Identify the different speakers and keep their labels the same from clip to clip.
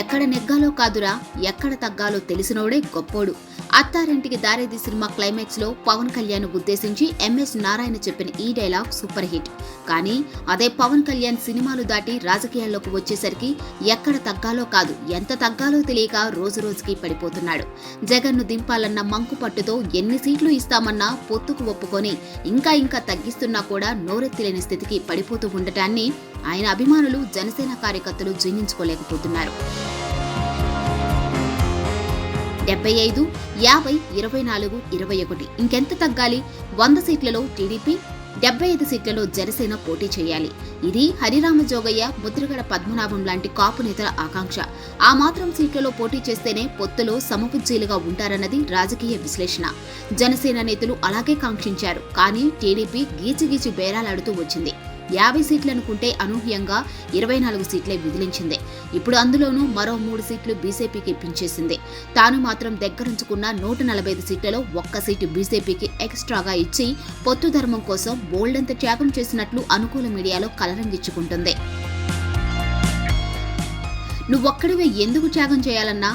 Speaker 1: ఎక్కడ నెగ్గాలో కాదురా ఎక్కడ తగ్గాలో తెలిసినోడే గొప్పోడు. అత్తారింటికి దారేది సినిమా క్లైమాక్స్లో పవన్ కళ్యాణ్ ఉద్దేశించి ఎంఎస్ నారాయణ చెప్పిన ఈ డైలాగ్ సూపర్ హిట్. కానీ అదే పవన్ కళ్యాణ్ సినిమాలు దాటి రాజకీయాల్లోకి వచ్చేసరికి ఎక్కడ తగ్గాలో కాదు ఎంత తగ్గాలో తెలియక రోజు రోజుకి పడిపోతున్నాడు. జగన్ను దింపాలన్న మంకు పట్టుతో ఎన్ని సీట్లు ఇస్తామన్నా పొత్తుకు ఒప్పుకొని ఇంకా ఇంకా తగ్గిస్తున్నా కూడా నోరెత్తిలేని స్థితికి పడిపోతూ ఉండటాన్ని ఆయన అభిమానులు జనసేన కార్యకర్తలు జీర్ణించుకోలేకపోతున్నారు. డెబ్బై ఐదు యాభై ఇరవై నాలుగు ఇరవై ఒకటి ఇంకెంత తగ్గాలి? వంద సీట్లలో టీడీపీ డెబ్బై ఐదు సీట్లలో జనసేన పోటీ చేయాలి. ఇది హరిరామ జోగయ్య ముద్రగడ పద్మనాభం లాంటి కాపు నేతల ఆకాంక్ష. ఆ మాత్రం సీట్లలో పోటీ చేస్తేనే పొత్తులో సమపుజ్జీలుగా ఉంటారన్నది రాజకీయ విశ్లేషణ. జనసేన నేతలు అలాగే కాంక్షించారు. కానీ టీడీపీ గీచిగీచి బేరాలాడుతూ వచ్చింది. యాభై సీట్లనుకుంటే అనూహ్యంగా ఇరవై నాలుగు సీట్లే విదిలించింది. ఇప్పుడు అందులోనూ మరో మూడు సీట్లు బీజేపీకి ఇప్పించేసింది తాను మాత్రం దగ్గరుంచుకున్న నూట నలభై ఐదు సీట్లలో ఒక్క సీటు బీజేపీకి ఎక్స్ట్రాగా ఇచ్చి పొత్తు ధర్మం కోసం బోల్డంత త్యాగం చేసినట్లు అనుకూల మీడియాలో కలరంగిచ్చుకుంటుంది నువ్వొక్కడివే ఎందుకు త్యాగం చేయాలన్నా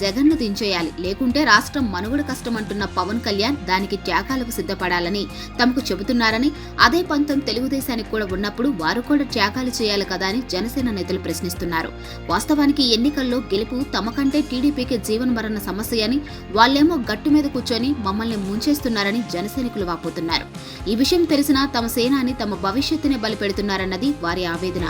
Speaker 1: జగన్ను దించేయాలి. లేకుంటే రాష్ట్రం మనుగడ కష్టమంటున్న పవన్ కళ్యాణ్ దానికి త్యాగాలకు సిద్ధపడాలని తమకు చెబుతున్నారని అదే పంతం తెలుగుదేశానికి కూడా ఉన్నప్పుడు వారు కూడా త్యాగాలు చేయాలి కదా అని జనసేన నేతలు ప్రశ్నిస్తున్నారు. వాస్తవానికి ఎన్నికల్లో గెలుపు తమ కంటే టీడీపీకి జీవనమరణ సమస్య అని వాళ్ళేమో గట్టు మీద కూర్చొని మమ్మల్ని ముంచేస్తున్నారని జనసైనికులు వాపోతున్నారు. ఈ విషయం తెలిసినా తమ సేనాని తమ భవిష్యత్తునే బలిపెడుతున్నారన్నది వారి ఆవేదన.